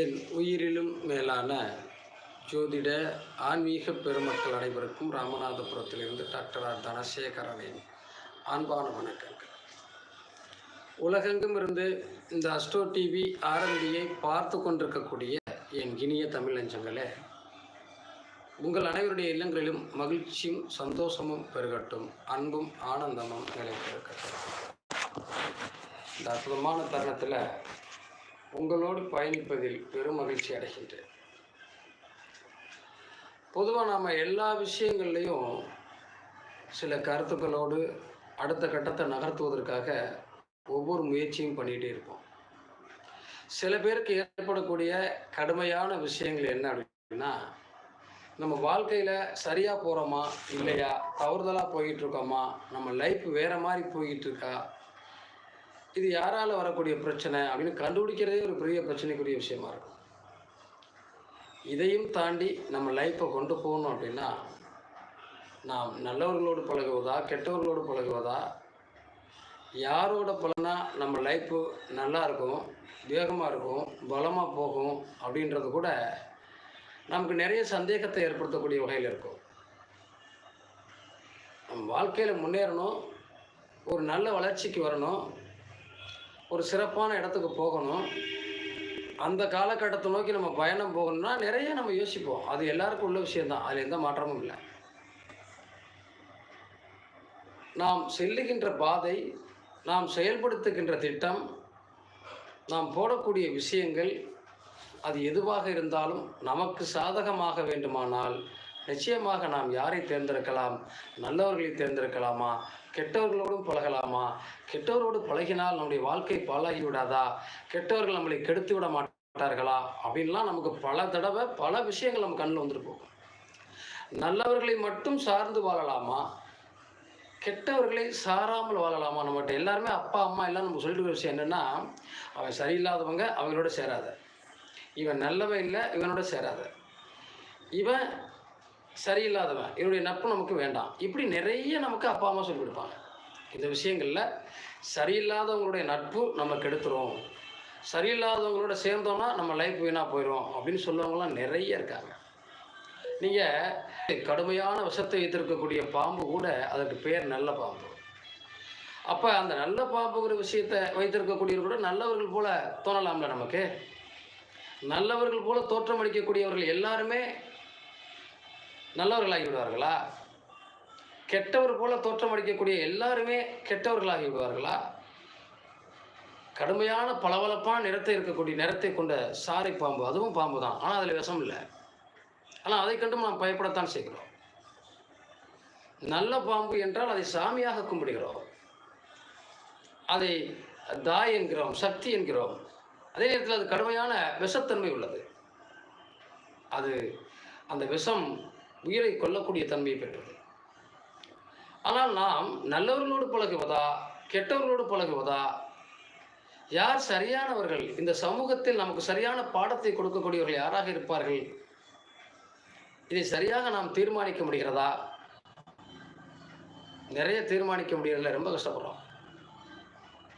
என் உயிரிலும் மேலான ஜோதிட ஆன்மீக பெருமக்கள் அனைவருக்கும் ராமநாதபுரத்திலிருந்து டாக்டர் ஆர். தனசேகரனின் அன்பான வணக்கங்கள். உலகெங்கும் இருந்து இந்த அஸ்ட்ரோ டிவி ஆர்என்டியை பார்த்து கொண்டிருக்கக்கூடிய என் இனிய தமிழ் நெஞ்சங்களே உங்கள் அனைவருடைய இல்லங்களிலும் மகிழ்ச்சியும் சந்தோஷமும் பெருகட்டும் அன்பும் ஆனந்தமும் நிலைத்திருக்கட்டும். இந்த அற்புதமான தருணத்தில் உங்களோடு பயணிப்பதில் பெரும் மகிழ்ச்சி அடைகின்றேன். பொதுவாக நாம் எல்லா விஷயங்கள்லையும் சில கருத்துக்களோடு அடுத்த கட்டத்தை நகர்த்துவதற்காக ஒவ்வொரு முயற்சியும் பண்ணிகிட்டே இருப்போம். சில பேருக்கு ஏற்படக்கூடிய கடுமையான விஷயங்கள் என்ன அப்படின்னா நம்ம வாழ்க்கையில் சரியாக போகிறோமா இல்லையா? தவறுதலாக போயிட்டுருக்கோமா நம்ம லைஃப் வேறு மாதிரி போயிட்டுருக்கா இது யாரால் வரக்கூடிய பிரச்சனை அப்படின்னு கண்டுபிடிக்கிறதே ஒரு பெரிய பிரச்சனைக்குரிய விஷயமா இருக்கும். இதையும் தாண்டி நம்ம லைஃப்பை கொண்டு போகணும் அப்படின்னா நாம் நல்லவர்களோடு பழகுவதா கெட்டவர்களோடு பழகுவதா யாரோட பலனா நம்ம லைஃப்பு நல்லா இருக்கும் வேகமாக இருக்கும் பலமாக போகும் அப்படின்றது கூட நமக்கு நிறைய சந்தேகத்தை ஏற்படுத்தக்கூடிய வகையில் இருக்கும். நம்ம வாழ்க்கையில் முன்னேறணும் ஒரு நல்ல வளர்ச்சிக்கு வரணும் ஒரு சிறப்பான இடத்துக்கு போகணும். அந்த காலகட்டத்தை நோக்கி நம்ம பயணம் போகணும்னா நிறைய நம்ம யோசிப்போம். அது எல்லாருக்கும் உள்ள விஷயம்தான். அதில் எந்த மாற்றமும் இல்லை. நாம் செல்லுகின்ற பாதை நாம் செயல்படுத்துகின்ற திட்டம் நாம் போடக்கூடிய விஷயங்கள் அது எதுவாக இருந்தாலும் நமக்கு சாதகமாக வேண்டுமானால் நிச்சயமாக நாம் யாரை தேர்ந்தெடுக்கலாம்? நல்லவர்களை தேர்ந்தெடுக்கலாமா? கெட்டவர்களோடும் பழகலாமா? கெட்டவரோடு பழகினால் நம்முடைய வாழ்க்கை பாழாகி விடாதா கெட்டவர்கள் நம்மளை கெடுத்து விட மாட்டார்களா? அப்படின்லாம் நமக்கு பல தடவை பல விஷயங்கள் நம்ம கண்ணில் வந்துட்டு போகும். நல்லவர்களை மட்டும் சார்ந்து வாழலாமா? கெட்டவர்களை சாராமல் வாழலாமா? நம்மகிட்ட எல்லாருமே அப்பா அம்மா எல்லாம் நம்ம சொல்லிட்டு இருக்கிற விஷயம் என்னென்னா அவன் சரியில்லாதவங்க அவங்களோட சேராத. இவன் நல்லவன் இல்லை இவனோட சேராத. இவன் சரியில்லாதவன். என்னுடைய நட்பு நமக்கு வேண்டாம். இப்படி நிறைய நமக்கு அப்பா அம்மா சொல்லி கொடுப்பாங்க. இந்த விஷயங்களில் சரியில்லாதவங்களுடைய நட்பு நம்ம கெடுத்துரும். சரியில்லாதவங்களோட சேர்ந்தோம்னா நம்ம லைஃப் வீணாக போயிடும் அப்படின்னு சொல்லுவவங்களாம் நிறைய இருக்காங்க. நீங்கள் கடுமையான விஷத்தை வைத்திருக்கக்கூடிய பாம்பு கூட அதற்கு பேர் நல்ல பாம்பு. அப்போ அந்த நல்ல பாம்புங்கிற விஷயத்தை வைத்திருக்கக்கூடியவர் கூட நல்லவர்கள் போல தோணலாம்ல நமக்கு? நல்லவர்கள் போல தோற்றமளிக்கக்கூடியவர்கள் எல்லாருமே நல்லவர்களாகி விடுவார்களா கெட்டவர் போல தோற்றமளிக்கக்கூடிய எல்லாருமே கெட்டவர்களாகி விடுவார்களா கடுமையான பளபளப்பான நிறத்தை இருக்கக்கூடிய நிறத்தை கொண்ட சாரை பாம்பு அதுவும் பாம்பு தான். ஆனால் அதில் விஷம் இல்லை. ஆனால் அதை கண்டும் நாம் பயப்படத்தான் செய்கிறோம். நல்ல பாம்பு என்றால் அதை சாமியாக கும்பிடுகிறோம். அதை தாய் என்கிறோம் சக்தி என்கிறோம். அதே நேரத்தில் அது கடுமையான விஷத்தன்மை உள்ளது. அது அந்த விஷம் உயிரை கொல்லக்கூடிய தன்மையை பெற்றது. ஆனால் நாம் நல்லவர்களோடு பழகுவதா கெட்டவர்களோடு பழகுவதா? யார் சரியானவர்கள்? இந்த சமூகத்தில் நமக்கு சரியான பாடத்தை கொடுக்கக்கூடியவர்கள் யாராக இருப்பார்கள்? இதை சரியாக நாம் தீர்மானிக்க முடிகிறதா? நிறைய தீர்மானிக்க முடியறதில்ல ரொம்ப கஷ்டப்படுறோம்.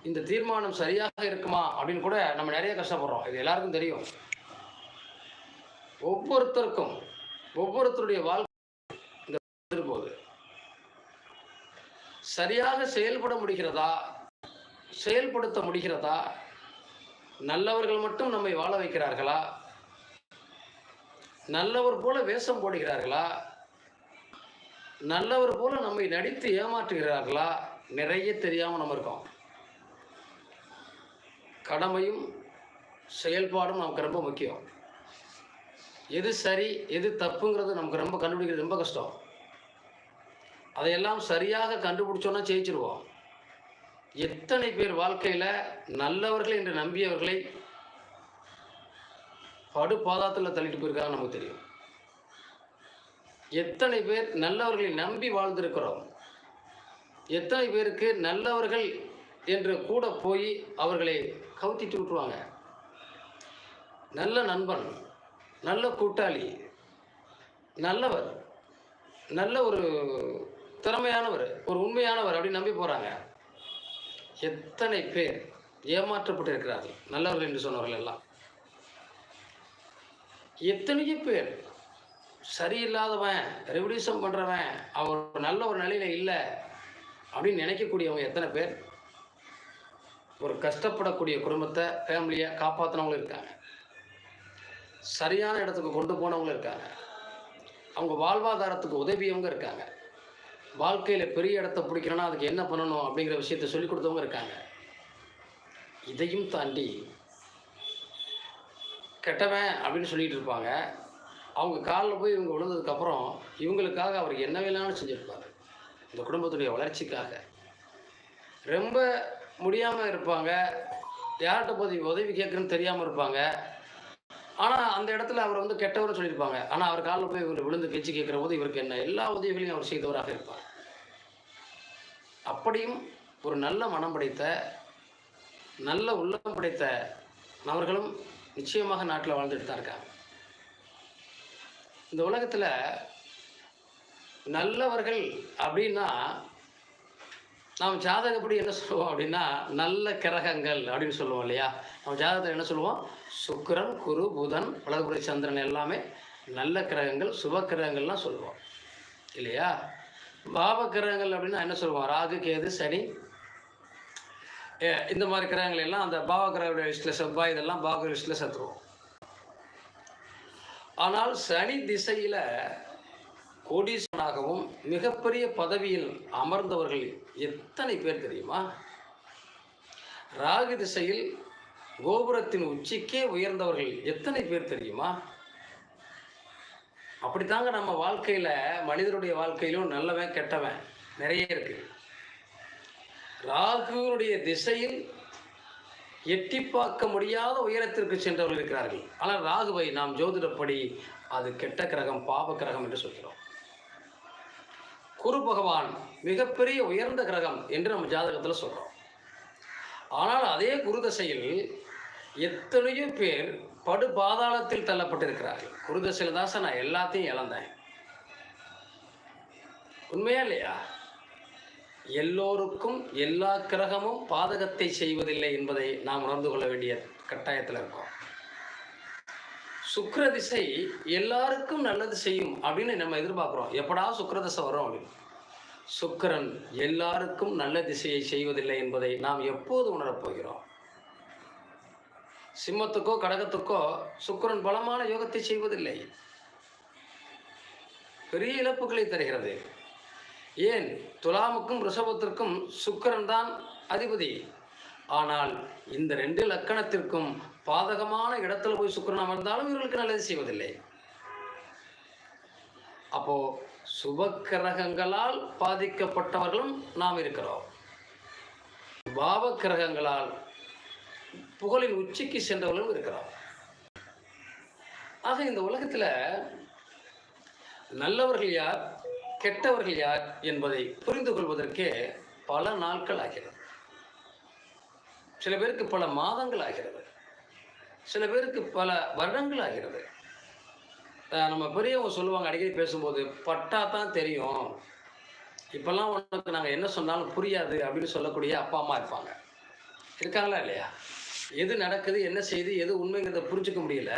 இந்த தீர்மானம் சரியாக இருக்குமா அப்படின்னு கூட நம்ம நிறைய கஷ்டப்படுறோம். இது எல்லாருக்கும் தெரியும். ஒவ்வொருத்தருக்கும் ஒவ்வொருத்தருடைய வாழ்க்கை போது சரியாக செயல்பட முடிகிறதா? செயல்படுத்த முடிகிறதா? நல்லவர்கள் மட்டும் நம்மை வாழ வைக்கிறார்களா? நல்லவர் போல வேஷம் போடுகிறார்களா? நல்லவர் போல நம்மை நடித்து ஏமாற்றுகிறார்களா? நிறைய தெரியாமல் நம்ம இருக்கோம். கடமையும் செயல்பாடும் நமக்கு ரொம்ப முக்கியம். எது சரி எது தப்புங்கிறது நமக்கு ரொம்ப கண்டுபிடிக்கிறது ரொம்ப கஷ்டம். அதையெல்லாம் சரியாக கண்டுபிடிச்சோன்னா ஜெயிச்சிருவோம். எத்தனை பேர் வாழ்க்கையில் நல்லவர்கள் என்று நம்பியவர்களை படு பாதாத்தில் தள்ளிட்டு போயிருக்காங்க நமக்கு தெரியும். எத்தனை பேர் நல்லவர்களை நம்பி வாழ்ந்திருக்கிறோம். எத்தனை பேருக்கு நல்லவர்கள் என்று கூட போய் அவர்களை கவுத்திட்டு விட்டுருவாங்க. நல்ல நண்பன் நல்ல கூட்டாளி நல்லவர் நல்ல ஒரு திறமையானவர் ஒரு உண்மையானவர் அப்படின்னு நம்பி போகிறாங்க எத்தனை பேர் ஏமாற்றப்பட்டு இருக்கிறார்கள் நல்லவர்கள் என்று சொன்னவர்கள் எல்லாம். எத்தனையோ பேர் சரியில்லாதவன் ரெவல்யூஷன் பண்ணுறவன் அவர் நல்ல ஒரு நிலையில் இல்லை அப்படின்னு நினைக்கக்கூடியவங்க எத்தனை பேர்? ஒரு கஷ்டப்படக்கூடிய குடும்பத்தை ஃபேமிலியை காப்பாற்றினவங்களும் இருக்காங்க. சரியான இடத்துக்கு கொண்டு போனவங்களும் இருக்காங்க. அவங்க வாழ்வாதாரத்துக்கு உதவியவங்க இருக்காங்க. வாழ்க்கையில் பெரிய இடத்த பிடிக்கணும்னா அதுக்கு என்ன பண்ணணும் அப்படிங்கிற விஷயத்தை சொல்லிக் கொடுத்தவங்க இருக்காங்க. இதையும் தாண்டி கெட்டவன் அப்படின்னு சொல்லிட்டு இருப்பாங்க. அவங்க காலில் போய் இவங்க விழுந்ததுக்கப்புறம் இவங்களுக்காக அவர் என்ன வேணாலும் செஞ்சுருப்பார். இந்த குடும்பத்துடைய வளர்ச்சிக்காக. ரொம்ப முடியாமல் இருப்பாங்க. யார்கிட்ட போய் உதவி கேட்குறேன்னு தெரியாமல் இருப்பாங்க. ஆனால் அந்த இடத்துல அவர் வந்து கெட்டவர்னு சொல்லியிருப்பாங்க. ஆனால் அவர் காலில் போய் இவர் விழுந்து கெஞ்சி கேட்குற போது இவருக்கு என்ன எல்லா உதவிகளையும் அவர் செய்தவராக இருப்பார். அப்படியும் ஒரு நல்ல மனம் படைத்த நல்ல உள்ளம் படைத்த நபர்களும் நிச்சயமாக நாட்டில் வாழ்ந்துட்டு தான் இருக்காங்க. இந்த உலகத்தில் நல்லவர்கள் அப்படின்னா நாம் ஜாதகப்படி என்ன சொல்லுவோம் அப்படின்னா நல்ல கிரகங்கள் அப்படின்னு சொல்லுவோம் இல்லையா? நம்ம ஜாதகத்தில் என்ன சொல்லுவோம்? சுக்கரன் குரு புதன் வலதுபுரி சந்திரன் எல்லாமே நல்ல கிரகங்கள் சுப கிரகங்கள்லாம் சொல்லுவோம். இல்லையா? பாப கிரகங்கள் அப்படின்னா என்ன சொல்லுவோம்? ராகு கேது சனி. இந்த மாதிரி கிரகங்கள் எல்லாம் அந்த பாவ கிரக லிஸ்ட்டில் செவ்வாய் இதெல்லாம் பாவ லிஸ்ட்டில் சேர்த்துருவோம் ஆனால் சனி திசையில் கோடீஸ்வரனாகவும் மிகப்பெரிய பதவியில் அமர்ந்தவர்கள் எத்தனை பேர் தெரியுமா? ராகு திசையில் கோபுரத்தின் உச்சிக்கே உயர்ந்தவர்கள் எத்தனை பேர் தெரியுமா? அப்படித்தாங்க நம்ம வாழ்க்கையில் மனிதனுடைய வாழ்க்கையிலும் நல்லவன் கெட்டவன் நிறைய இருக்கு. ராகுனுடைய திசையில் எட்டி பார்க்க முடியாத உயரத்திற்கு சென்றவர்கள் இருக்கிறார்கள். ஆனால் ராகுவை நாம் ஜோதிடப்படி அது கெட்ட கிரகம் பாப கிரகம் என்று சொல்கிறோம். குரு பகவான் மிகப்பெரிய உயர்ந்த கிரகம் என்று நம்ம ஜாதகத்தில் சொல்கிறோம் ஆனால் அதே குரு தசையில் எத்தனையோ பேர் படு பாதாளத்தில் தள்ளப்பட்டிருக்கிறார்கள். குருதசையில் தான் சார் நான் எல்லாத்தையும் இழந்தேன். உண்மையா இல்லையா? எல்லோருக்கும் எல்லா கிரகமும் பாதகத்தை செய்வதில்லை என்பதை நாம் உணர்ந்து கொள்ள வேண்டிய கட்டாயத்தில் இருக்கோம். சுக்கர திசை எல்லாருக்கும் நல்லது செய்யும் அப்படின்னு நம்ம எதிர்பார்க்குறோம். எப்படா சுக்கிர திசை வரும் அப்படின்னு? சுக்கரன் எல்லாருக்கும் நல்ல திசையை செய்வதில்லை என்பதை நாம் எப்போது உணரப் போகிறோம்? சிம்மத்துக்கோ கடகத்துக்கோ சுக்கரன் பலமான யோகத்தை செய்வதில்லை. பெரிய இழப்புகளை தருகிறது. ஏன்? துலாமுக்கும் ரிஷபத்திற்கும் சுக்கிரன் தான் அதிபதி. ஆனால் இந்த ரெண்டு லக்கணத்திற்கும் பாதகமான இடத்துல போய் சுக்கிரன் அமர்ந்தாலும் இவர்களுக்கு நல்லது செய்வதில்லை. அப்போ சுபக்கிரகங்களால் பாதிக்கப்பட்டவர்களும் நாம் இருக்கிறோம். பாவ கிரகங்களால் புகழின் உச்சிக்கு சென்றவர்களும் இருக்கிறோம். ஆக இந்த உலகத்தில் நல்லவர்கள் யார் கெட்டவர்கள் யார் என்பதை புரிந்து கொள்வதற்கே பல நாட்கள் ஆகிறது. சில பேருக்கு பல மாதங்கள் ஆகிறது. சில பேருக்கு பல வருடங்கள் ஆகிறது. நம்ம பெரியவங்க சொல்லுவாங்க அடிக்கடி பேசும்போது பட்டா தான் தெரியும். இப்போல்லாம் உனக்கு நாங்கள் என்ன சொன்னாலும் புரியாது அப்படின்னு சொல்லக்கூடிய அப்பா அம்மா இருப்பாங்க. இருக்காங்களா இல்லையா? எது நடக்குது என்ன செய்து எது உண்மைங்கிறத புரிஞ்சுக்க முடியல.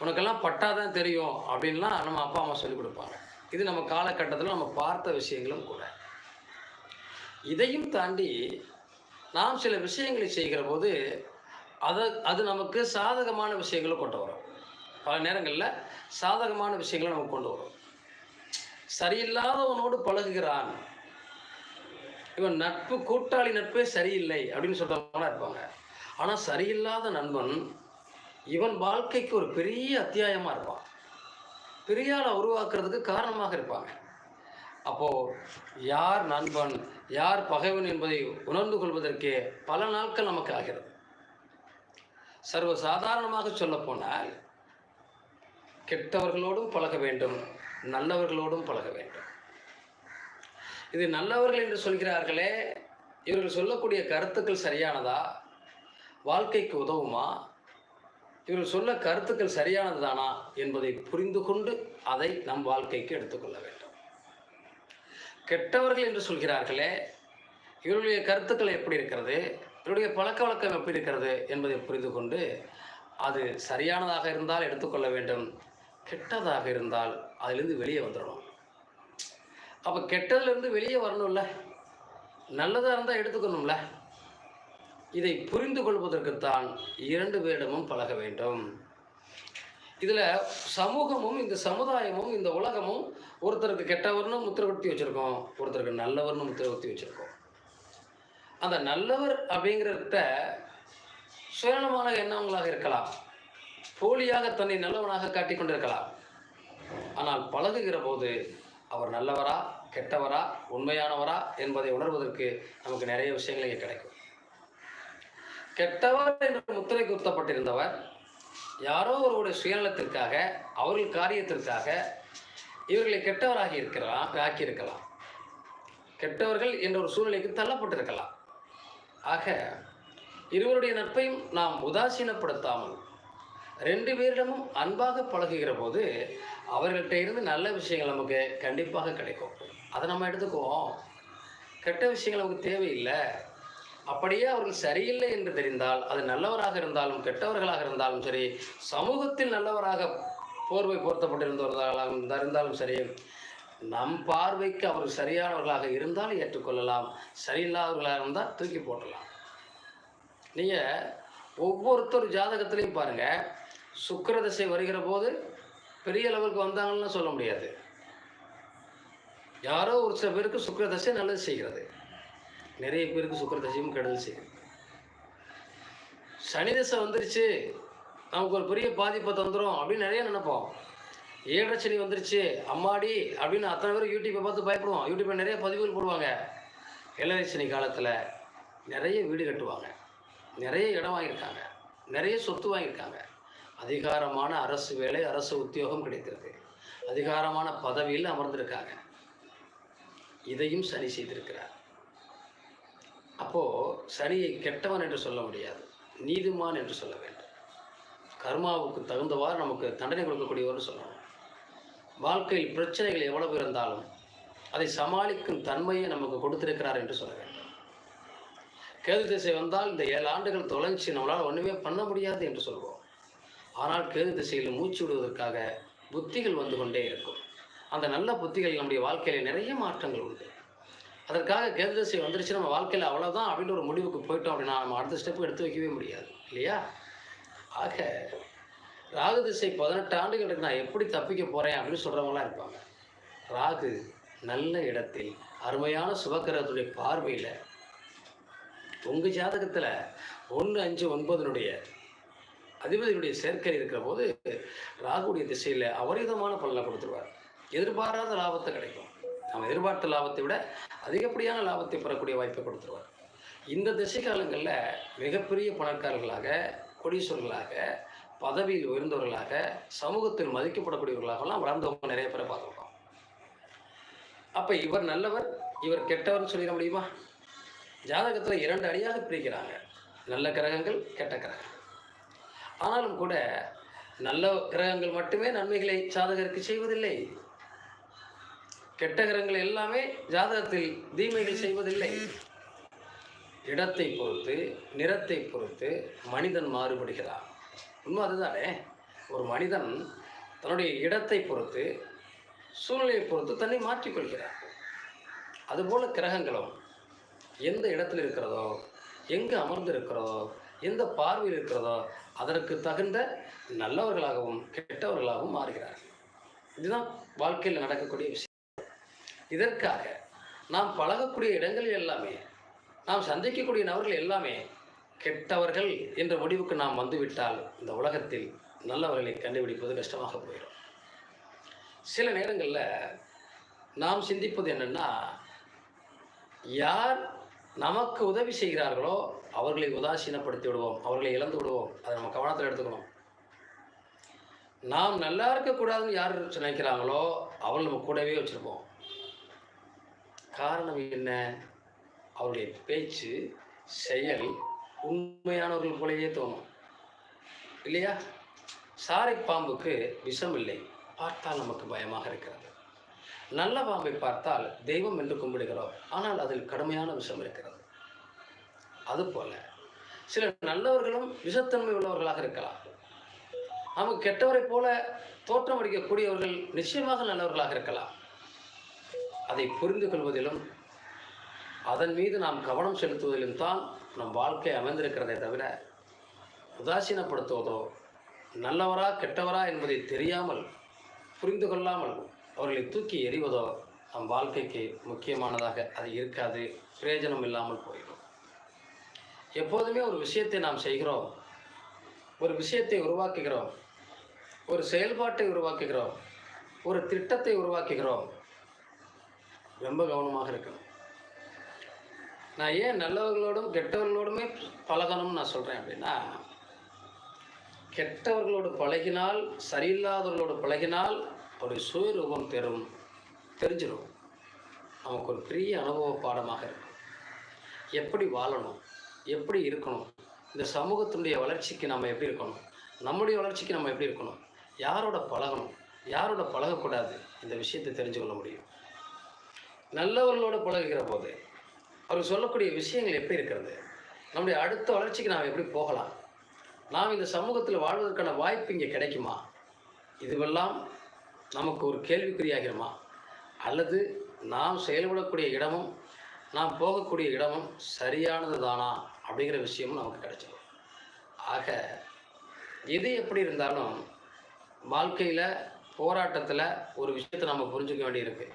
உனக்கெல்லாம் பட்டா தான் தெரியும் அப்படின்லாம் நம்ம அப்பா அம்மா சொல்லிக் கொடுப்பாங்க. இது நம்ம காலகட்டத்தில் நம்ம பார்த்த விஷயங்களும் கூட. இதையும் தாண்டி நாம் சில விஷயங்களை செய்கிற போது அதை அது நமக்கு சாதகமான விஷயங்களை கொண்டு வரும். பல நேரங்களில் சாதகமான விஷயங்களை நமக்கு கொண்டு வரும் சரியில்லாதவனோடு பழகுகிறான். இவன் நட்பு கூட்டாளி நட்பே சரியில்லை அப்படின்னு சொல்கிறவங்களாம் இருப்பாங்க. ஆனால் சரியில்லாத நண்பன் இவன் வாழ்க்கைக்கு ஒரு பெரிய அத்தியாயமாக இருப்பான். பெரிய ஆளை உருவாக்குறதுக்கு காரணமாக இருப்பாங்க. அப்போது யார் நண்பன் யார் பகைவன் என்பதை உணர்ந்து கொள்வதற்கே பல நாட்கள் நமக்கு ஆகிறது. சர்வ சாதாரணமாக சொல்லப்போனால் கெட்டவர்களோடும் பழக வேண்டும் நல்லவர்களோடும் பழக வேண்டும். இது நல்லவர்கள் என்று சொல்கிறார்களே இவர்கள் சொல்லக்கூடிய கருத்துக்கள் சரியானதா? வாழ்க்கைக்கு உதவுமா? இவர்கள் சொல்ல கருத்துக்கள் சரியானது தானா என்பதை புரிந்து கொண்டு அதை நம் வாழ்க்கைக்கு எடுத்துக்கொள்ள வேண்டும். கெட்டவர்கள் என்று சொல்கிறார்களே இவருடைய கருத்துக்கள் எப்படி இருக்கிறது? இவருடைய பழக்க வழக்கம் எப்படி இருக்கிறது என்பதை புரிந்து கொண்டு அது சரியானதாக இருந்தால் எடுத்துக்கொள்ள வேண்டும். கெட்டதாக இருந்தால் அதுலேருந்து வெளியே வந்துடணும். அப்போ கெட்டதுலேருந்து வெளியே வரணும்ல? நல்லதாக இருந்தால் எடுத்துக்கணும்ல? இதை புரிந்து கொள்வதற்குத்தான் இரண்டு பேரிடமும் பழக வேண்டும். இதில் சமூகமும் இந்த சமுதாயமும் இந்த உலகமும் ஒருத்தருக்கு கெட்டவர்னு முத்திரை குத்தி வச்சுருக்கோம் ஒருத்தருக்கு நல்லவர்னு முத்திரை குத்தி வச்சுருக்கோம். அந்த நல்லவர் அப்படிங்கிறத சுயநலமான எண்ணங்களாக இருக்கலாம். போலியாக தன்னை நல்லவனாக காட்டிக் கொண்டிருக்கலாம். ஆனால் பழகுகிற போது அவர் நல்லவரா கெட்டவரா உண்மையானவரா என்பதை உணர்வதற்கு நமக்கு நிறைய விஷயங்கள் இங்கே கிடைக்கும். கெட்டவர் என்று முத்திரை குத்தப்பட்டிருந்தவர் யாரோ ஒருவருடைய சுயநலத்திற்காக அவர்கள் காரியத்திற்காக இவர்களை கெட்டவராகி இருக்கலாம் ஆக்கியிருக்கலாம். கெட்டவர்கள் என்ற ஒரு சூழ்நிலைக்கு தள்ளப்பட்டிருக்கலாம். ஆக இருவருடைய நட்பையும் நாம் உதாசீனப்படுத்தாமல் ரெண்டு பேரிடமும் அன்பாக பழகுகிற போது அவர்கள்ட்ட இருந்து நல்ல விஷயங்கள் நமக்கு கண்டிப்பாக கிடைக்கும். அதை நம்ம எடுத்துக்குவோம். கெட்ட விஷயங்கள் நமக்கு தேவையில்லை. அப்படியே அவர்கள் சரியில்லை என்று தெரிந்தால் அது நல்லவராக இருந்தாலும் கெட்டவர்களாக இருந்தாலும் சரி சமூகத்தில் நல்லவராக போர்வை பொருத்தப்பட்டிருந்தவர்களாக இருந்தாலும் சரி நம் பார்வைக்கு அவர் சரியானவர்களாக இருந்தால் ஏற்றுக்கொள்ளலாம். சரியில்லாதவர்களாக இருந்தால் தூக்கி போட்டலாம் நீங்கள் ஒவ்வொருத்தர் ஜாதகத்திலையும் பாருங்கள் சுக்கிர திசை வருகிற போது பெரிய லெவலுக்கு வந்தாங்கன்னு சொல்ல முடியாது. யாரோ ஒரு சில பேருக்கு சுக்கிர தசை நல்லது செய்கிறது. நிறைய பேருக்கு சுக்கிர தசையும் கெடுதல் செய்கிறது சனி தசை வந்துருச்சு நமக்கு ஒரு பெரிய பாதிப்பை தந்துடும் அப்படின்னு நிறைய நினைப்போம். ஏழரை சனி வந்துருச்சு அம்மாடி அப்படின்னு அத்தனை பேர் யூடியூப்பை பார்த்து பயப்படுவோம். யூடியூப்பில் நிறைய பதிவுகள் போடுவாங்க. ஏழரை சனி காலத்தில் நிறைய வீடு கட்டுவாங்க. நிறைய இடம் வாங்கியிருக்காங்க. நிறைய சொத்து வாங்கியிருக்காங்க. அதிகாரமான அரசு வேலை அரசு உத்தியோகம் கிடைத்திருக்கு. அதிகாரமான பதவியில் அமர்ந்திருக்காங்க. இதையும் சனி செய்திருக்கிறார். அப்போது சனியை கெட்டவன் என்று சொல்ல முடியாது. நீதிமான் என்று சொல்ல வேண்டும். கர்மாவுக்கு தகுந்தவாறு நமக்கு தண்டனை கொடுக்கக்கூடியவர்னு சொல்லணும். வாழ்க்கையில் பிரச்சனைகள் எவ்வளவு இருந்தாலும் அதை சமாளிக்கும் தன்மையை நமக்கு கொடுத்திருக்கிறார் என்று சொல்ல வேண்டும். கேது திசை வந்தால் இந்த ஏழு ஆண்டுகள் தொலைஞ்சி நம்மளால் ஒன்றுமே பண்ண முடியாது என்று சொல்வோம். ஆனால் கேது திசையில் மூச்சு விடுவதற்காக புத்திகள் வந்து கொண்டே இருக்கும். அந்த நல்ல புத்திகள் நம்முடைய வாழ்க்கையில் நிறைய மாற்றங்கள் உண்டு. அதற்காக கேது திசை வந்துருச்சு நம்ம வாழ்க்கையில் அவ்வளோதான் அப்படின்னு ஒரு முடிவுக்கு போயிட்டோம் அப்படின்னா நம்ம அடுத்த ஸ்டெப் எடுத்து வைக்கவே முடியாது இல்லையா? ஆக ராகு திசை பதினெட்டு ஆண்டுகளுக்கு நான் எப்படி தப்பிக்க போகிறேன் அப்படின்னு சொல்கிறவங்களாம் இருப்பாங்க. ராகு நல்ல இடத்தில் அருமையான சுபக்கிரகத்துடைய பார்வையில் உங்கள் ஜாதகத்தில் ஒன்று அஞ்சு ஒன்பதுனுடைய அதிபதியுடைய சேர்க்கை இருக்கிற போது ராகுடைய திசையில் அபரிதமான பலனை கொடுத்துருவார். எதிர்பாராத லாபத்தை கிடைக்கும். நம்ம எதிர்பார்த்த லாபத்தை விட அதிகப்படியான லாபத்தை பெறக்கூடிய வாய்ப்பை கொடுத்துருவார். இந்த திசை காலங்களில் மிகப்பெரிய பணக்காரர்களாக கொடீஸ்வரர்களாக பதவியில் உயர்ந்தவர்களாக சமூகத்தில் மதிக்கப்படக்கூடியவர்களாகலாம் வளர்ந்தவங்க நிறைய பேரை பார்த்துருக்கோம். அப்போ இவர் நல்லவர் இவர் கெட்டவர்னு சொல்லிட முடியுமா? ஜாதகத்தில் இரண்டு அடியாக பிரிக்கிறாங்க. நல்ல கிரகங்கள் கெட்ட கிரகங்கள். ஆனாலும் கூட நல்ல கிரகங்கள் மட்டுமே நன்மைகளை ஜாதகருக்கு செய்வதில்லை. கெட்ட கிரகங்கள் எல்லாமே ஜாதகத்தில் தீமைகள் செய்வதில்லை. இடத்தை பொறுத்து நிறத்தை பொறுத்து மனிதன் மாறுபடுகிறான். உண்மை அதுதானே? ஒரு மனிதன் தன்னுடைய இடத்தை பொறுத்து சூழ்நிலையை பொறுத்து தன்னை மாற்றிக்கொள்கிறார் அதுபோல் கிரகங்களும் எந்த இடத்துல இருக்கிறதோ எங்கே அமர்ந்திருக்கிறதோ எந்த பார்வையில் இருக்கிறதோ அதற்கு தகுந்த நல்லவர்களாகவும் கெட்டவர்களாகவும் மாறுகிறார்கள். இதுதான் வாழ்க்கையில் நடக்கக்கூடிய விஷயம். இதற்காக நாம் பழகக்கூடிய இடங்கள் எல்லாமே நாம் சந்திக்கக்கூடிய நபர்கள் எல்லாமே கெட்டவர்கள் என்ற முடிவுக்கு நாம் வந்துவிட்டால் இந்த உலகத்தில் நல்லவர்களை கண்டுபிடிப்பது கஷ்டமாக போயிடும். சில நேரங்களில் நாம் சிந்திப்பது என்னென்னா யார் நமக்கு உதவி செய்கிறார்களோ அவர்களை உதாசீனப்படுத்தி விடுவோம் அவர்களை இழந்து விடுவோம் அதை நம்ம கவனத்தில் எடுத்துக்கணும். நாம் நல்லா இருக்கக்கூடாதுன்னு யார் நினைக்கிறாங்களோ அவள் நம்ம கூடவே வச்சுருப்போம். காரணம் என்ன? அவருடைய பேச்சு செயல் உண்மையானவர்கள் போலவே தோணும். இல்லையா? சாரை பாம்புக்கு விஷம் இல்லை பார்த்தால் நமக்கு பயமாக இருக்கிறது. நல்ல பாம்பை பார்த்தால் தெய்வம் என்று கும்பிடுகிறோம். ஆனால் அதில் கடுமையான விஷம் இருக்கிறது. அதுபோல சில நல்லவர்களும் விஷத்தன்மை உள்ளவர்களாக இருக்கலாம். நமக்கு கெட்டவரை போல தோற்றம் அடிக்கக்கூடியவர்கள் நிச்சயமாக நல்லவர்களாக இருக்கலாம். அதை புரிந்து கொள்வதிலும் அதன் மீது நாம் கவனம் செலுத்துவதிலும் தான் நம் வாழ்க்கை அமைந்திருக்கிறதே தவிர உதாசீனப்படுத்துவதோ நல்லவரா கெட்டவரா என்பதை தெரியாமல் புரிந்து கொள்ளாமல் அவர்களை தூக்கி எறிவதோ நம் வாழ்க்கைக்கு முக்கியமானதாக அது இருக்காது பிரயோஜனம் இல்லாமல் போயிடும். எப்போதுமே ஒரு விஷயத்தை நாம் செய்கிறோம் ஒரு விஷயத்தை உருவாக்குகிறோம் ஒரு செயல்பாட்டை உருவாக்குகிறோம் ஒரு திட்டத்தை உருவாக்குகிறோம். ரொம்ப கவனமாக இருக்கணும். நான் ஏன் நல்லவர்களோடும் கெட்டவர்களோடுமே பழகணும்னு நான் சொல்கிறேன் அப்படின்னா கெட்டவர்களோடு பழகினால் சரியில்லாதவர்களோடு பழகினால் அவருடைய சுயரூபம் பெறும் தெரிஞ்சிடும் நமக்கு ஒரு பெரிய அனுபவ பாடமாக இருக்கும் எப்படி வாழணும்? எப்படி இருக்கணும்? இந்த சமூகத்தினுடைய வளர்ச்சிக்கு நம்ம எப்படி இருக்கணும்? நம்முடைய வளர்ச்சிக்கு நம்ம எப்படி இருக்கணும்? யாரோட பழகணும்? யாரோட பழகக்கூடாது? இந்த விஷயத்தை தெரிஞ்சு கொள்ள முடியும். நல்லவர்களோடு பழகுகிற போது அவர் சொல்லக்கூடிய விஷயங்கள் எப்படி இருக்கிறது? நம்முடைய அடுத்த வளர்ச்சிக்கு நாம் எப்படி போகலாம்? நாம் இந்த சமூகத்தில் வாழ்வதற்கான வாய்ப்பு இங்கே கிடைக்குமா? இதுவெல்லாம் நமக்கு ஒரு கேள்விக்குறியாகிறோமா? அல்லது நாம் செயல்படக்கூடிய இடமும் நாம் போகக்கூடிய இடமும் சரியானது தானா அப்படிங்கிற விஷயமும் நமக்கு கிடைச்சிடும் ஆக எது எப்படி இருந்தாலும் வாழ்க்கையில் போராட்டத்தில் ஒரு விஷயத்தை நம்ம புரிஞ்சுக்க வேண்டியிருக்கு.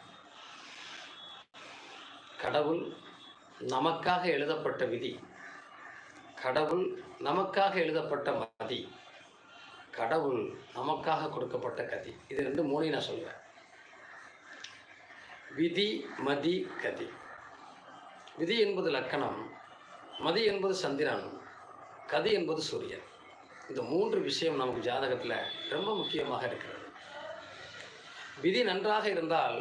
கடவுள் நமக்காக எழுதப்பட்ட விதி கடவுள் நமக்காக எழுதப்பட்ட மதி கடவுள் நமக்காக கொடுக்கப்பட்ட கதி. இது ரெண்டு மூணையும் நான் சொல்லுவேன் விதி மதி கதி. விதி என்பது லக்கணம் மதி என்பது சந்திரன் கதி என்பது சூரியன். இந்த மூன்று விஷயம் நமக்கு ஜாதகத்தில் ரொம்ப முக்கியமாக இருக்கிறது. விதி நன்றாக இருந்தால்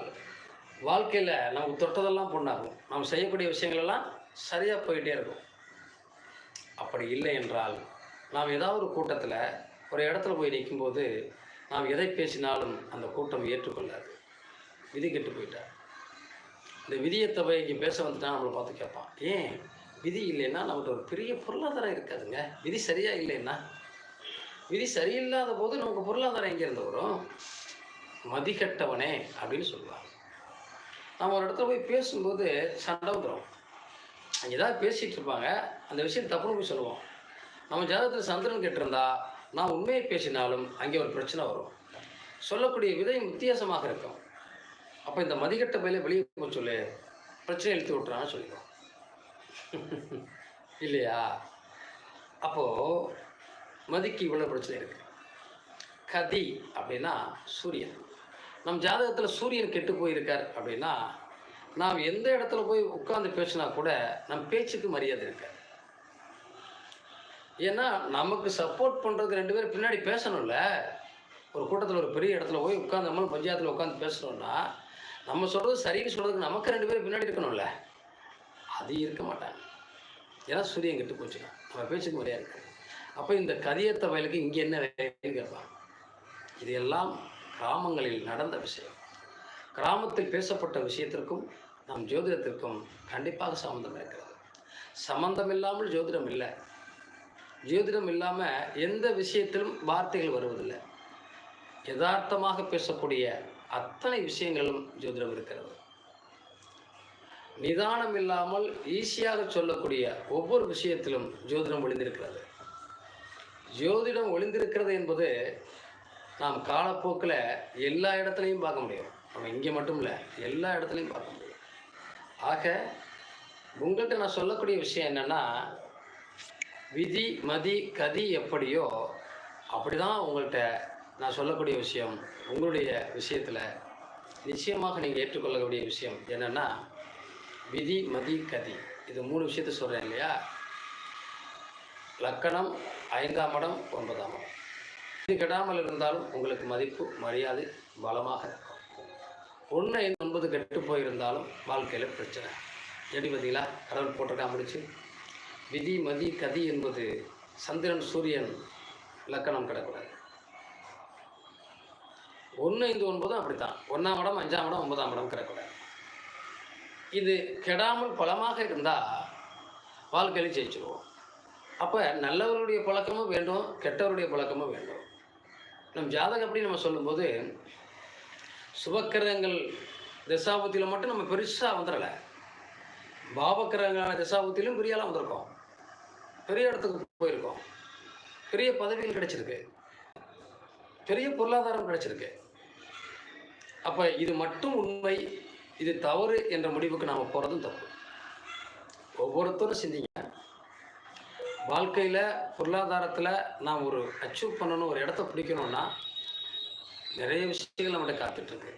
வாழ்க்கையில் நமக்கு தொட்டதெல்லாம் பொண்ணாகும். நாம் செய்யக்கூடிய விஷயங்கள் எல்லாம் சரியாக போயிட்டே இருக்கும். அப்படி இல்லை என்றால் நாம் ஏதாவது ஒரு கூட்டத்தில் ஒரு இடத்துல போய் நிற்கும்போது நாம் எதை பேசினாலும் அந்த கூட்டம் ஏற்றுக்கொள்ளாது. விதி கெட்டு போயிட்டார். இந்த விதியை தவிர இங்கே பேச வந்துட்டா நம்மளை பார்த்து கேட்பான். ஏன்? விதி இல்லைன்னா நம்மகிட்ட ஒரு பெரிய பொருளாதாரம் இருக்காதுங்க. விதி சரியாக இல்லைன்னா? விதி சரியில்லாத போது நமக்கு பொருளாதாரம் எங்கேருந்து வரும்? மதிக்கட்டவனே அப்படின்னு சொல்லுவாங்க. நம்ம ஒரு இடத்துல போய் பேசும்போது சண்டை வந்துடும் அங்கே ஏதாவது பேசிகிட்டு இருப்பாங்க. அந்த விஷயம் தப்புன்னு போய் சொல்லுவோம். நம்ம ஜாதகத்தில் சந்திரன் கேட்டிருந்தா நான் உண்மையை பேசினாலும் அங்கே ஒரு பிரச்சனை வரும். சொல்லக்கூடிய விதையும் வித்தியாசமாக இருக்கும். அப்போ இந்த மதிக்கட்ட பயில வெளியே போக சொல்லு. பிரச்சனை இழுத்து விட்டுறான்னு சொல்லிடுவோம். இல்லையா? அப்போது மதிக்கு இவ்வளோ பிரச்சனை இருக்குது கதி அப்படின்னா சூரியன். நம் ஜாதகத்தில் சூரியன் கெட்டு போயிருக்கார் அப்படின்னா நாம் எந்த இடத்துல போய் உட்காந்து பேசினா கூட நம் பேச்சுக்கு மரியாதை இருக்காது. ஏன்னா நமக்கு சப்போர்ட் பண்ணுறதுக்கு ரெண்டு பேரும் பின்னாடி பேசணும்ல. ஒரு கூட்டத்தில் ஒரு பெரிய இடத்துல போய் உட்காந்து நம்ம பஞ்சாயத்தில் உட்காந்து பேசுகிறோம்னா நம்ம சொல்கிறது சரின்னு சொல்கிறதுக்கு நமக்கு ரெண்டு பேரும் பின்னாடி இருக்கணும்ல. அது இருக்க மாட்டாங்க. ஏன்னா சூரியன் கெட்டு போச்சுன்னா நம்ம பேச்சுக்கு முறையாக இருக்கு அப்போ இந்த கதியத்த வயலுக்கு இங்கே என்ன வேலைன்னு கேட்பாங்க இது எல்லாம் கிராமங்களில் நடந்த விஷயம். கிராமத்தில் பேசப்பட்ட விஷயத்திற்கும் நம் ஜோதிடத்திற்கும் கண்டிப்பாக சம்மந்தம் இருக்கிறது. சம்மந்தம் இல்லாமல் ஜோதிடம் இல்லை. ஜோதிடம் இல்லாமல் எந்த விஷயத்திலும் வார்த்தைகள் வருவதில்லை. யதார்த்தமாக பேசக்கூடிய அத்தனை விஷயங்களும் ஜோதிடம் இருக்கிறது. நிதானம் இல்லாமல் ஈஸியாக சொல்லக்கூடிய ஒவ்வொரு விஷயத்திலும் ஜோதிடம் ஒளிந்திருக்கிறது. ஜோதிடம் ஒளிந்திருக்கிறது என்பது நாம் காலப்போக்கில் எல்லா இடத்துலையும் பார்க்க முடியும். நம்ம இங்கே மட்டும் இல்லை எல்லா இடத்துலையும் பார்க்க முடியும். ஆக உங்கள்கிட்ட நான் சொல்லக்கூடிய விஷயம் என்னென்னா விதி மதி கதி எப்படியோ அப்படி தான் உங்கள்கிட்ட நான் சொல்லக்கூடிய விஷயம். உங்களுடைய விஷயத்தில் நிச்சயமாக நீங்கள் ஏற்றுக்கொள்ளக்கூடிய விஷயம் என்னென்னா விதி மதி கதி. இது மூணு விஷயத்த சொல்கிறேன் இல்லையா? லக்கணம் ஐந்தாம் இடம் ஒன்பதாம் இடம். இது கெடாமல் இருந்தாலும் உங்களுக்கு மதிப்பு மரியாதை பலமாக இருக்கும். ஒன்று ஐந்து ஒன்பது கெட்டு போயிருந்தாலும் வாழ்க்கையில் பிரச்சனை. எப்படி பார்த்தீங்களா கடவுள் போட்டிருக்கா முடிச்சு விதி மதி கதி என்பது சந்திரன் சூரியன் லக்கணம் கிடக்கூடாது. ஒன்று ஐந்து ஒன்பதும் அப்படித்தான். ஒன்றாம் இடம் அஞ்சாம் இடம் ஒன்பதாம் இடம் கிடக்கூடாது. இது கெடாமல் பலமாக இருந்தால் வாழ்க்கையில் ஜெயிச்சிருவோம். அப்போ நல்லவருடைய பழக்கமும் வேண்டும் கெட்டவருடைய பழக்கமும் வேண்டும். நம் ஜாதகம் அப்படி நம்ம சொல்லும்போது சுபக்கிரகங்கள் திசாபத்தியில் மட்டும் நம்ம பெருசாக வந்துடலை. பாவக்கிரகங்களான திசாபத்திலும் பெரிய வந்திருக்கோம். பெரிய இடத்துக்கு போயிருக்கோம். பெரிய பதவிகள் கிடைச்சிருக்கு. பெரிய பொருளாதாரம் கிடைச்சிருக்கு. அப்போ இது மட்டும் உண்மை இது தவறு என்ற முடிவுக்கு நாம் போகிறதும் தப்பு. ஒவ்வொருத்தரும் சிந்திங்க. வாழ்க்கையில் பொருளாதாரத்தில் நாம் ஒரு அச்சீவ் பண்ணணும் ஒரு இடத்த பிடிக்கணும்னா நிறைய விஷயங்கள் நம்மகிட்ட காத்துட்ருக்கு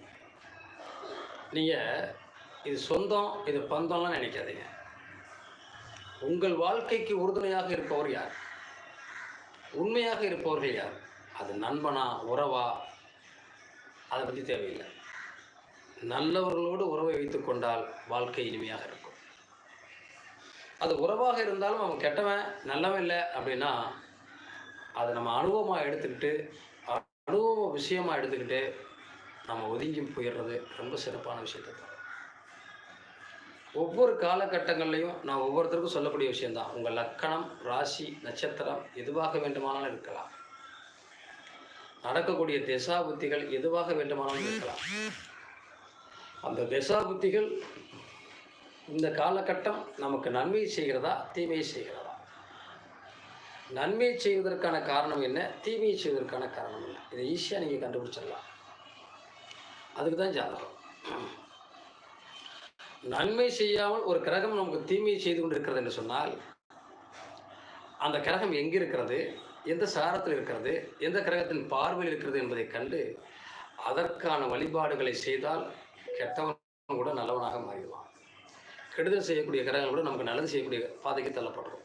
நீங்கள் இது சொந்தம் இது பந்தம்லாம் நினைக்காதீங்க. உங்கள் வாழ்க்கைக்கு உறுதுணையாக இருப்பவர் யார்? உண்மையாக இருப்பவர்கள் யார்? அது நண்பனா உறவா? அதை பற்றி தேவையில்லை. நல்லவர்களோடு உறவை வைத்து கொண்டால் வாழ்க்கை இனிமையாக இருக்கும். அது உறவாக இருந்தாலும் அவன் கெட்டவன் நல்லவன் இல்லை அப்படின்னா அதை நம்ம அனுபவமாக எடுத்துக்கிட்டு அனுபவ விஷயமாக எடுத்துக்கிட்டு நம்ம ஒதுங்கி போயிடுறது ரொம்ப சிறப்பான விஷயத்தை தான் ஒவ்வொரு காலகட்டங்கள்லையும் நான் ஒவ்வொருத்தருக்கும் சொல்லக்கூடிய விஷயந்தான் உங்கள் லக்கணம் ராசி நட்சத்திரம் எதுவாக வேண்டுமானாலும் இருக்கலாம். நடக்கக்கூடிய திசா புத்திகள் எதுவாக வேண்டுமானாலும் இருக்கலாம். அந்த திசா புத்திகள் இந்த காலகட்டம் நமக்கு நன்மை செய்கிறதா தீமையை செய்கிறதா? நன்மை செய்வதற்கான காரணம் என்ன தீமையை செய்வதற்கான காரணம் என்ன? இதை ஈஸியாக நீங்கள் கண்டுபிடிச்சிடலாம். அதுக்கு தான் ஜாதகம். நன்மை செய்யாமல் ஒரு கிரகம் நமக்கு தீமையை செய்து கொண்டிருக்கிறது என்று சொன்னால் அந்த கிரகம் எங்கே இருக்கிறது? எந்த சாரத்தில் இருக்கிறது? எந்த கிரகத்தின் பார்வையில் இருக்கிறது என்பதை கண்டு அதற்கான வழிபாடுகளை செய்தால் கெட்டவன் கூட நல்லவனாக மாறிடுவான். கெடுதல் செய்யக்கூடிய கிரகங்கள் கூட நமக்கு நல்லது செய்யக்கூடிய பாதைக்கு தள்ளப்படுறோம்.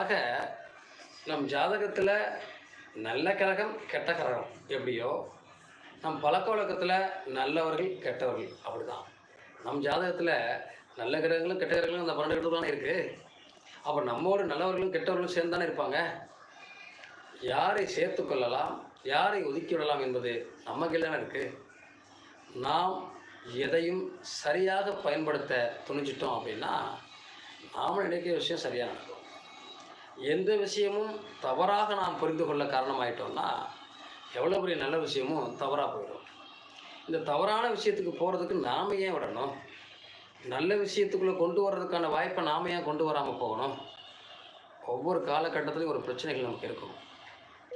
ஆக நம் ஜாதகத்தில் நல்ல கிரகம் கெட்ட கிரகம் எப்படியோ நம் பழக்க வழக்கத்தில் நல்லவர்கள் கெட்டவர்கள் அப்படிதான். நம் ஜாதகத்தில் நல்ல கிரகங்களும் கெட்ட கிரகங்களும் அந்த பன்னெண்டு இடத்துல தானே இருக்குது அப்போ நம்மோடு நல்லவர்களும் கெட்டவர்களும் சேர்ந்து தானே இருப்பாங்க. யாரை சேர்த்து கொள்ளலாம் யாரை ஒதுக்கி விடலாம் என்பது நம்ம கையில் தானே இருக்குது நாம் எதையும் சரியாக பயன்படுத்த துணிஞ்சிட்டோம் அப்படின்னா நாம் நினைக்கிற விஷயம் சரியாக நடக்கும். எந்த விஷயமும் தவறாக நாம் புரிந்து கொள்ள காரணமாயிட்டோம்னா எவ்வளோ பெரிய நல்ல விஷயமும் தவறாக போயிடும். இந்த தவறான விஷயத்துக்கு போகிறதுக்கு நாம் ஏன் விடணும்? நல்ல விஷயத்துக்குள்ளே கொண்டு வர்றதுக்கான வாய்ப்பை நாம் ஏன் கொண்டு வராமல் போகணும்? ஒவ்வொரு காலகட்டத்திலையும் ஒரு பிரச்சனைகள் நமக்கு இருக்கும்.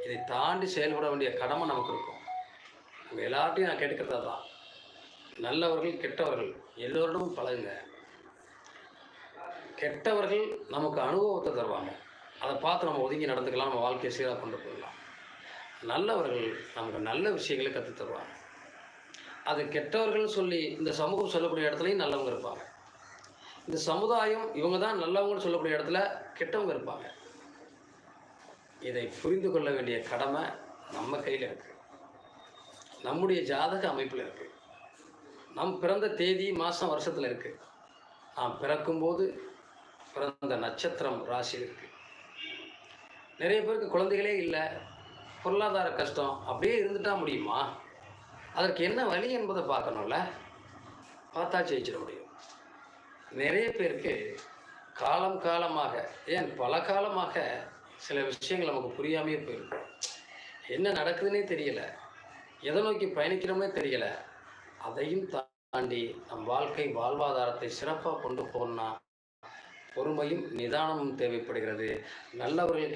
இதை தாண்டி செயல்பட வேண்டிய கடமை நமக்கு இருக்கும். உங்கள் எல்லார்ட்டையும் நான் கேட்டுக்கிறதா தான் நல்லவர்கள் கெட்டவர்கள் எல்லோரிடமும் பழகுங்க. கெட்டவர்கள் நமக்கு அனுபவத்தை தருவாங்க. அதை பார்த்து நம்ம ஒதுங்கி நடந்துக்கலாம் நம்ம வாழ்க்கையை சீராக கொண்டு போயிடலாம். நல்லவர்கள் நமக்கு நல்ல விஷயங்களை கற்றுத் தருவாங்க அது கெட்டவர்கள் சொல்லி இந்த சமூகம் சொல்லக்கூடிய இடத்துலையும் நல்லவங்க இருப்பாங்க. இந்த சமுதாயம் இவங்க தான் நல்லவங்கன்னு சொல்லக்கூடிய இடத்துல கெட்டவங்க இருப்பாங்க. இதை புரிந்து கொள்ள வேண்டிய கடமை நம்ம கையில் இருக்குது நம்முடைய ஜாதக அமைப்பில் இருக்குது நம் பிறந்த தேதி மாதம் வருஷத்தில் இருக்குது நாம் பிறக்கும்போது பிறந்த நட்சத்திரம் ராசியில் இருக்குது நிறைய பேருக்கு குழந்தைகளே இல்லை பொருளாதார கஷ்டம் அப்படியே இருந்துட்டா முடியுமா? அதற்கு என்ன வழி என்பதை பார்க்கணும்ல? பார்த்தா ஜெயிச்சிட முடியும். நிறைய பேருக்கு காலம் காலமாக ஏன் பல காலமாக சில விஷயங்கள் நமக்கு புரியாமையே போயிருக்கும் என்ன நடக்குதுன்னே தெரியல. எதை நோக்கி பயணிக்கிறோம்னே தெரியல. அதையும் தாண்டி நம் வாழ்க்கை வாழ்வாதாரத்தை சிறப்பாக கொண்டு போகணும்னா பொறுமையும் நிதானமும் தேவைப்படுகிறது. நல்லவர்கள்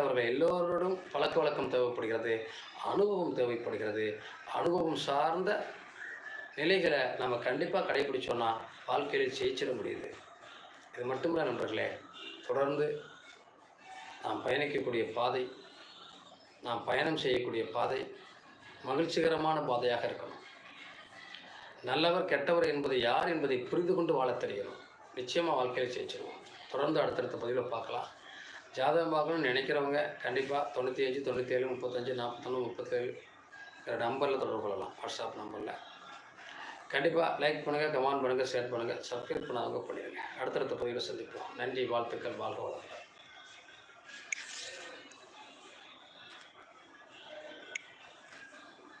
அவர்கள் எல்லோரோடும் பழக்க வழக்கம் தேவைப்படுகிறது அனுபவம் தேவைப்படுகிறது. அனுபவம் சார்ந்த நிலைகளை நம்ம கண்டிப்பாக கடைபிடிச்சோன்னா வாழ்க்கையில் ஜெயிச்சிட முடியுது. இது மட்டுமில்ல நண்பர்களே தொடர்ந்து நாம் பயணிக்கக்கூடிய பாதை நாம் பயணம் செய்யக்கூடிய பாதை மகிழ்ச்சிகரமான பாதையாக இருக்கணும். நல்லவர் கெட்டவர் என்பது யார் என்பதை புரிந்து கொண்டு வாழத் தெரியணும். நிச்சயமாக வாழ்க்கையில் ஜெயிச்சிருவோம். தொடர்ந்து அடுத்தடுத்த பதிவில் பார்க்கலாம். ஜாதகம் பார்க்கணும்னு நினைக்கிறவங்க கண்டிப்பாக தொண்ணூற்றி அஞ்சு தொண்ணூற்றி ஏழு முப்பத்தஞ்சு நாற்பத்தொன்று முப்பத்தேழு நம்பரில் தொடர்பு கொள்ளலாம். வாட்ஸ்அப் நம்பரில். கண்டிப்பாக லைக் பண்ணுங்கள் கமெண்ட் பண்ணுங்கள் ஷேர் பண்ணுங்கள் சப்ஸ்கிரைப் பண்ணாதவங்க பண்ணிடுங்க. அடுத்தடுத்த பதிவில் சந்திப்போம். நன்றி வாழ்த்துக்கள் வாழ்க வளர்க